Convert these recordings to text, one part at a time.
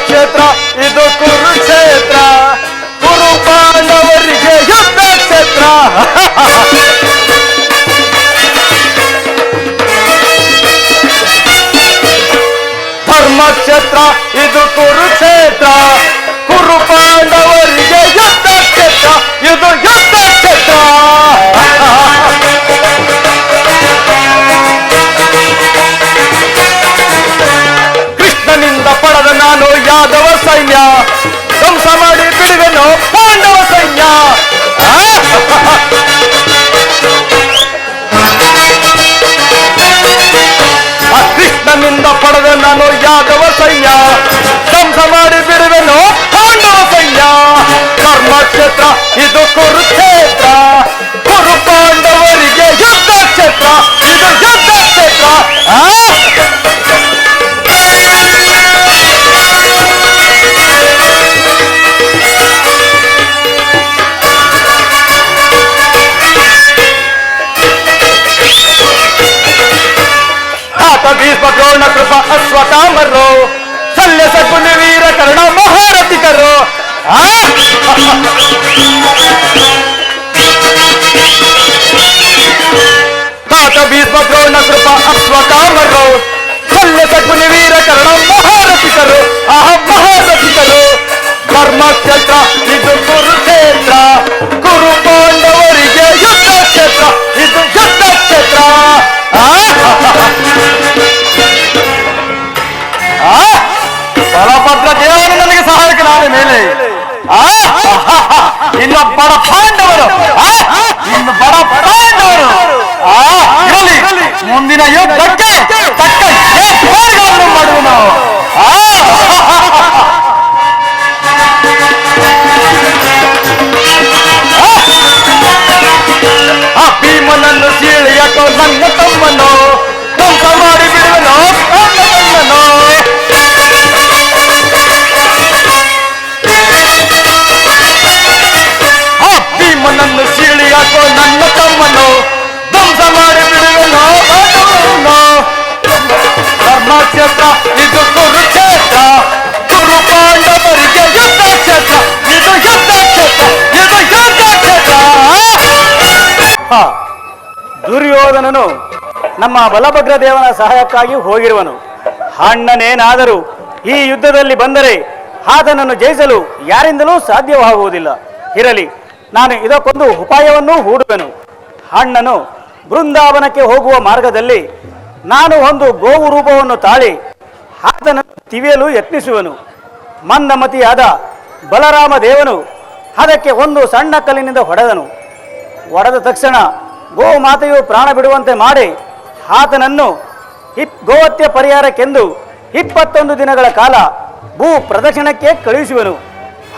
ಕ್ಷೇತ್ರ ಇದು ಕುರುಕ್ಷೇತ್ರ ಗುರು ಪಾಂಡವರಿಗೆ ಯುದ್ಧ ಕ್ಷೇತ್ರ ಧರ್ಮಕ್ಷೇತ್ರ ಇದು ಕುರುಕ್ಷೇತ್ರ ಕುರು ಪಾಂಡವ ನಾನು ಯಾದವ ಸೈನ್ಯ ಧ್ವಂಸ ಮಾಡಿ ಬಿಡುವೆನು ಪಾಂಡವ ಸೈನ್ಯ ಧರ್ಮಕ್ಷೇತ್ರ ಇದು ಕುರುಕ್ಷೇತ್ರ ಅಶ್ವತಾಮರು ಶಲ್ಯ ಸಗುನಿ ವೀರ ಕರ್ಣ ಮಹಾರಥಿಕರು ಆ? ಆತ ಭೀಷ್ಮ ದ್ರೋಣ ಕೃಪ ಅಶ್ವತಾಮರು ಶಲ್ಯ ಸಗುನಿ ವೀರ ಕರ್ಣ ಮಹಾರಥಿಕರು ಆಹ ಮಹಾರಥಿಕರು ಧರ್ಮಕ್ಷೇತ್ರ ಇದು ಕುರುಕ್ಷೇತ್ರ ಸೀಳಿಯಾಕೋ ನನ್ನ ತಮ್ಮನು ಧ್ವಂಸ ಮಾಡಿ ಪಾಂಡವನನ್ನು ಧರ್ಮಕ್ಷೇತ್ರ, ಇದು ಕುರುಕ್ಷೇತ್ರ. ಕುರು ಪಾಂಡವರಿಗೆ ಯುದ್ಧ ಕ್ಷೇತ್ರ, ಇದು ಯುದ್ಧ ಕ್ಷೇತ್ರ, ಇದು ಯುದ್ಧ ಕ್ಷೇತ್ರ. ದುರ್ಯೋಧನನು ನಮ್ಮ ಬಲಭದ್ರ ದೇವನ ಸಹಾಯಕ್ಕಾಗಿ ಹೋಗಿರುವನು. ಅಣ್ಣನೇನಾದರೂ ಈ ಯುದ್ಧದಲ್ಲಿ ಬಂದರೆ ಆತನನ್ನು ಜಯಿಸಲು ಯಾರಿಂದಲೂ ಸಾಧ್ಯವಾಗುವುದಿಲ್ಲ. ಇರಲಿ. ನಾನು ಇದಕ್ಕೊಂದು ಉಪಾಯವನ್ನು ಹೂಡುವೆನು. ಅಣ್ಣನು ಬೃಂದಾವನಕ್ಕೆ ಹೋಗುವ ಮಾರ್ಗದಲ್ಲಿ ನಾನು ಒಂದು ಗೋವು ರೂಪವನ್ನು ತಾಳಿ ಆತನನ್ನು ತಿವಿಯಲು ಯತ್ನಿಸುವನು. ಮಂದಮತಿಯಾದ ಬಲರಾಮ ದೇವನು ಅದಕ್ಕೆ ಒಂದು ಸಣ್ಣ ಕಲ್ಲಿನಿಂದ ಹೊಡೆದನು. ಹೊಡೆದ ತಕ್ಷಣ ಗೋಮಾತೆಯು ಪ್ರಾಣ ಬಿಡುವಂತೆ ಮಾಡಿ ಆತನನ್ನು ಇಪ್ ಗೋಹತ್ಯೆ ಪರಿಹಾರಕ್ಕೆಂದು ಇಪ್ಪತ್ತೊಂದು ದಿನಗಳ ಕಾಲ ಭೂ ಪ್ರದಕ್ಷಿಣಕ್ಕೆ ಕಳುಹಿಸುವನು.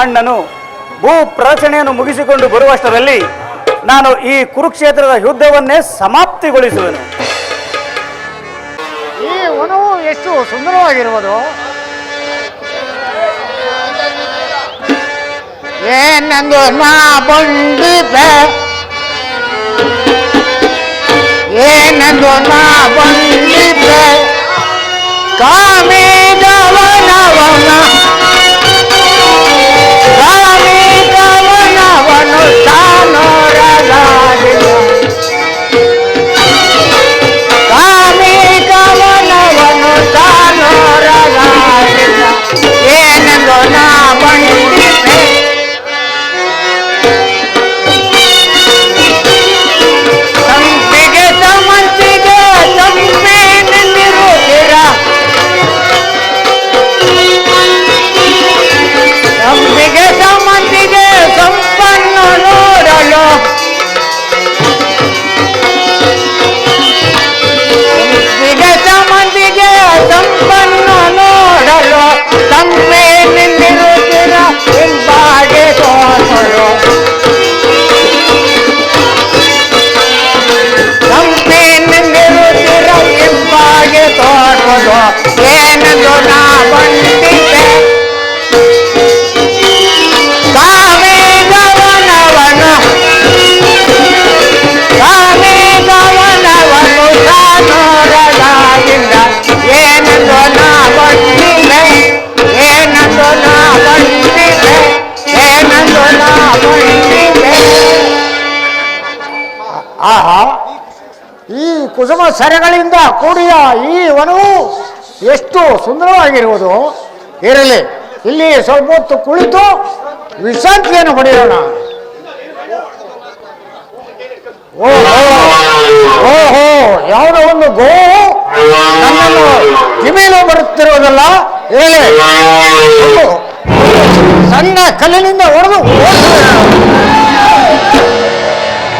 ಅಣ್ಣನು ಭೂ ಪ್ರದಕ್ಷಿಣೆಯನ್ನು ಮುಗಿಸಿಕೊಂಡು ಬರುವಷ್ಟರಲ್ಲಿ ನಾನು ಈ ಕುರುಕ್ಷೇತ್ರದ ಯುದ್ಧವನ್ನೇ ಸಮಾಪ್ತಿಗೊಳಿಸುವೆನು. ಈ ವನವು ಎಷ್ಟು ಸುಂದರವಾಗಿರುವುದು. ಏನೆಂದು ನಾ ಬಂಡಿತ ಏನೆಂದು ನಾ ಬಂದಿದ್ದೆ ಕಾಮಿದವನವನ ಸರಗಳಿಂದ ಕೂಡಿಯ ಈ ವನವು ಎಷ್ಟು ಸುಂದರವಾಗಿರುವುದು. ಇರಲಿ, ಇಲ್ಲಿ ಸ್ವಲ್ಪ ಹೊತ್ತು ಕುಳಿತು ವಿಶ್ರಾಂತಿಯನ್ನು ಪಡೆಯೋಣ. ಓಹೋ ಯಾವುದೋ ಒಂದು ಗೋವು ನನ್ನನ್ನು ಕಿಮೇಲು ಬರುತ್ತಿರುವುದಲ್ಲ. ಇರಲಿ ಸಣ್ಣ ಕಲ್ಲಿನಿಂದ ಹೊಡೆದು.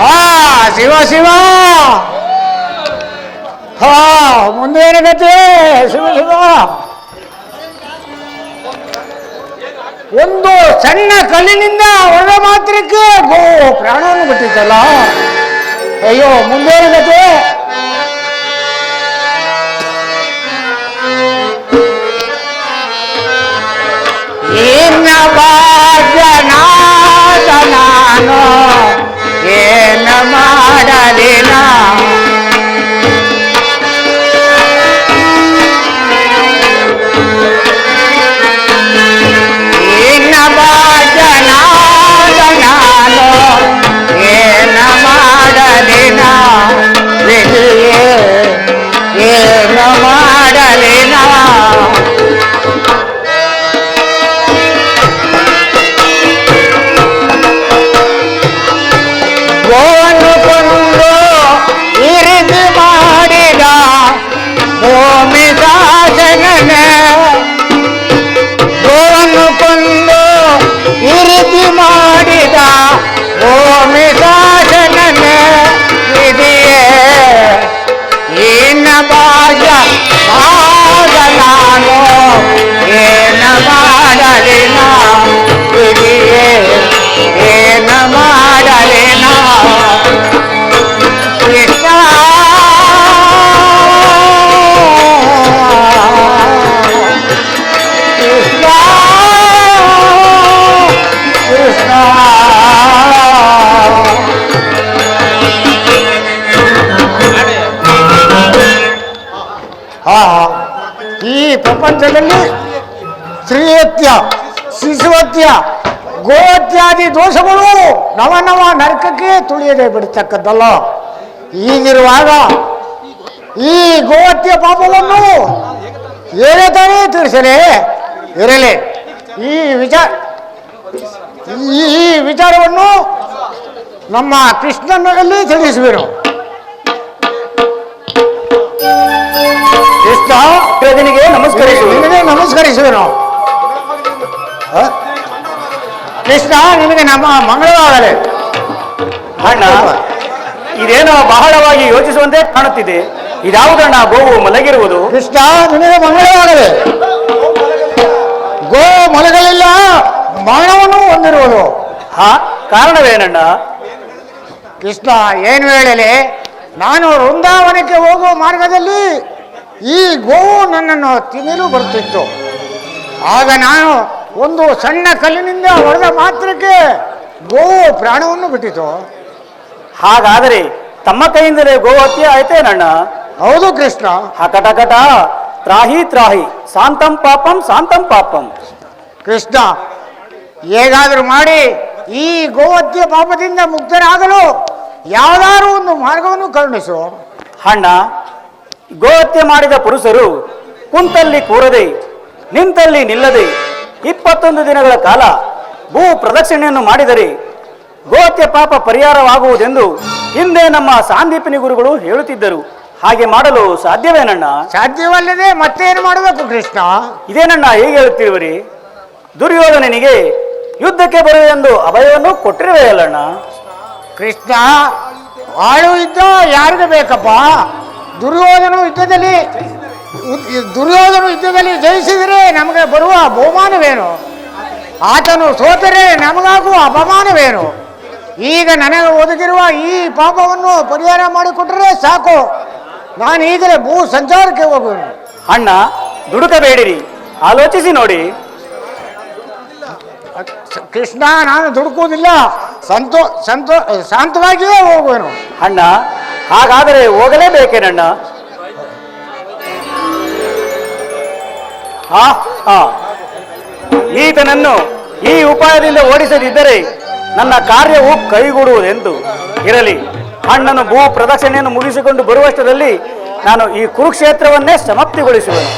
ಆ, ಶಿವ ಶಿವ! ಹಾ ಮುಂದೇನು ಗತಿ ಶಿವ ಶಿವ ಒಂದು ಸಣ್ಣ ಕಲ್ಲಿನಿಂದ ಹೊಡೆದ ಮಾತ್ರಕ್ಕೆ ಗೋ ಪ್ರಾಣವನ್ನು ಬಿಟ್ಟಿತ್ತಲ್ಲ ಅಯ್ಯೋ ಮುಂದೇನು ಗತಿ ಇನ್ನ ಭಾಗ್ಯನಾದ ನಾನು ಏನ ಮಾಡಲಿನ ಶಿಶುಹತ್ಯ ಗೋತ್ಯಾದಿ ದೋಷಗಳು ನವ ನವ ನರಕಕ್ಕೆ ತುಳಿಯದೆ ಬಿಡ್ತಕ್ಕದ್ದಲ್ಲ. ಈಗಿರುವಾಗ ಈ ಗೋತ್ಯ ಪಾಪವನ್ನು ಏನೇ ತಾನೇ ತಿಳಿಸಲೇ ಇರಲಿ. ಈ ವಿಚಾರ ಈ ವಿಚಾರವನ್ನು ನಮ್ಮ ಕೃಷ್ಣನಲ್ಲಿ ತಿಳಿಸುವರು ಕೃಷ್ಣ ನಮಸ್ಕರಿಸುವ ನಿನಗೆ ನಮಸ್ಕರಿಸುವೆನು. ಹ? ಕೃಷ್ಣ ನಿನಗೆ ನಮ್ಮ ಮಂಗಳವಾಗಲೇ. ಅಣ್ಣ ಇದೇನೋ ಬಹಳವಾಗಿ ಯೋಚಿಸುವಂತೆ ಕಾಣುತ್ತಿದೆ. ಇದಾವುದಣ್ಣ ಗೋವು ಮಲಗಿರುವುದು. ಕೃಷ್ಣ ನಿನಗೆ ಮಂಗಳವಾಗಲೇ. ಗೋ ಮಲಗಲಿಲ್ಲ ಮರಣವನ್ನು ಹೊಂದಿರುವುದು ಹಾ ಕಾರಣವೇನಣ್ಣ? ಕೃಷ್ಣ ಏನು ಹೇಳಲೆ? ನಾನು ವೃಂದಾವನಕ್ಕೆ ಹೋಗುವ ಮಾರ್ಗದಲ್ಲಿ ಈ ಗೋವು ನನ್ನನ್ನು ತಿನ್ನಲು ಬರುತ್ತಿತ್ತು ಆಗ ನಾನು ಒಂದು ಸಣ್ಣ ಕಲ್ಲಿನಿಂದ ಹೊಡೆದ ಮಾತ್ರಕ್ಕೆ ಗೋವು ಪ್ರಾಣವನ್ನು ಬಿಟ್ಟಿತು. ಹಾಗಾದರೆ ತಮ್ಮ ಕೈಯಿಂದಲೇ ಗೋಹತ್ಯೆ ಆಯ್ತೇನಣ್ಣ ಹೌದು ಕೃಷ್ಣ. ಹಕಟಕಟ. ತ್ರಾಹಿ ತ್ರಾಹಿ. ಶಾಂತಂ ಪಾಪಂ ಶಾಂತಂ ಪಾಪಂ. ಕೃಷ್ಣ ಹೇಗಾದರೂ ಮಾಡಿ ಈ ಗೋಹತ್ಯೆ ಪಾಪದಿಂದ ಮುಕ್ತರಾಗಲು ಯಾವ್ದಾರು ಒಂದು ಮಾರ್ಗವನ್ನು ಕರುಣಿಸು. ಅಣ್ಣ ಗೋಹತ್ಯೆ ಮಾಡಿದ ಪುರುಷರು ಕುಂತಲ್ಲಿ ಕೂರದೆ ನಿಂತಲ್ಲಿ ನಿಲ್ಲದೆ ಇಪ್ಪತ್ತೊಂದು ದಿನಗಳ ಕಾಲ ಭೂ ಪ್ರದಕ್ಷಿಣೆಯನ್ನು ಮಾಡಿದರೆ ಗೋತ್ಯ ಪಾಪ ಪರಿಹಾರವಾಗುವುದೆಂದು ಹಿಂದೆ ನಮ್ಮ ಸಾಂದೀಪಿನಿ ಗುರುಗಳು ಹೇಳುತ್ತಿದ್ದರು. ಹಾಗೆ ಮಾಡಲು ಸಾಧ್ಯವೇನಣ್ಣ ಸಾಧ್ಯವಲ್ಲದೆ ಮತ್ತೆ ಏನು ಮಾಡಬೇಕು ಕೃಷ್ಣ? ಇದೇನಣ್ಣ ಹೇಗೆ ಹೇಳುತ್ತಿರುವರಿ ದುರ್ಯೋಧನನಿಗೆ ಯುದ್ಧಕ್ಕೆ ಬರುವೆಂದು ಅಭಯವನ್ನು ಕೊಟ್ಟಿರುವೆಯಲ್ಲಣ್ಣ? ಕೃಷ್ಣ ಆಳು ಇದ್ದ ಯಾರಿಗೆ ಬೇಕಪ್ಪ? ದುರ್ಯೋಧನ ಯುದ್ಧದಲ್ಲಿ ದುರ್ಯೋಧನ ಯುದ್ಧದಲ್ಲಿ ಜಯಿಸಿದರೆ ನಮಗೆ ಬರುವ ಬಹುಮಾನವೇನು? ಆತನು ಸೋತರೆ ನಮಗಾಗುವ ಅಪಮಾನವೇನು? ಈಗ ನನಗೆ ಒದಗಿರುವ ಈ ಪಾಪವನ್ನು ಪರಿಹಾರ ಮಾಡಿಕೊಟ್ಟರೆ ಸಾಕು. ನಾನು ಈಗಲೇ ಭೂ ಸಂಚಾರಕ್ಕೆ ಹೋಗುವೆನು. ಅಣ್ಣ ದುಡುಕಬೇಡಿರಿ. ಆಲೋಚಿಸಿ ನೋಡಿ. ಕೃಷ್ಣ ನಾನು ದುಡುಕುವುದಿಲ್ಲ. ಸಂತೋ ಸಂತೋ ಶಾಂತವಾಗಿಯೇ ಹೋಗುವೆನು. ಅಣ್ಣ ಹಾಗಾದರೆ ಹೋಗಲೇಬೇಕೇನಣ್ಣ? ಈತನನ್ನು ಈ ಉಪಾಯದಿಂದ ಓಡಿಸದಿದ್ದರೆ ನನ್ನ ಕಾರ್ಯವು ಕೈಗೂಡುವುದೆಂದು ಇರಲಿ. ಅಣ್ಣನು ಭೂ ಪ್ರದಕ್ಷಿಣೆಯನ್ನು ಮುಗಿಸಿಕೊಂಡು ಬರುವಷ್ಟರಲ್ಲಿ ನಾನು ಈ ಕುರುಕ್ಷೇತ್ರವನ್ನೇ ಸಮಾಪ್ತಿಗೊಳಿಸುವೆನು.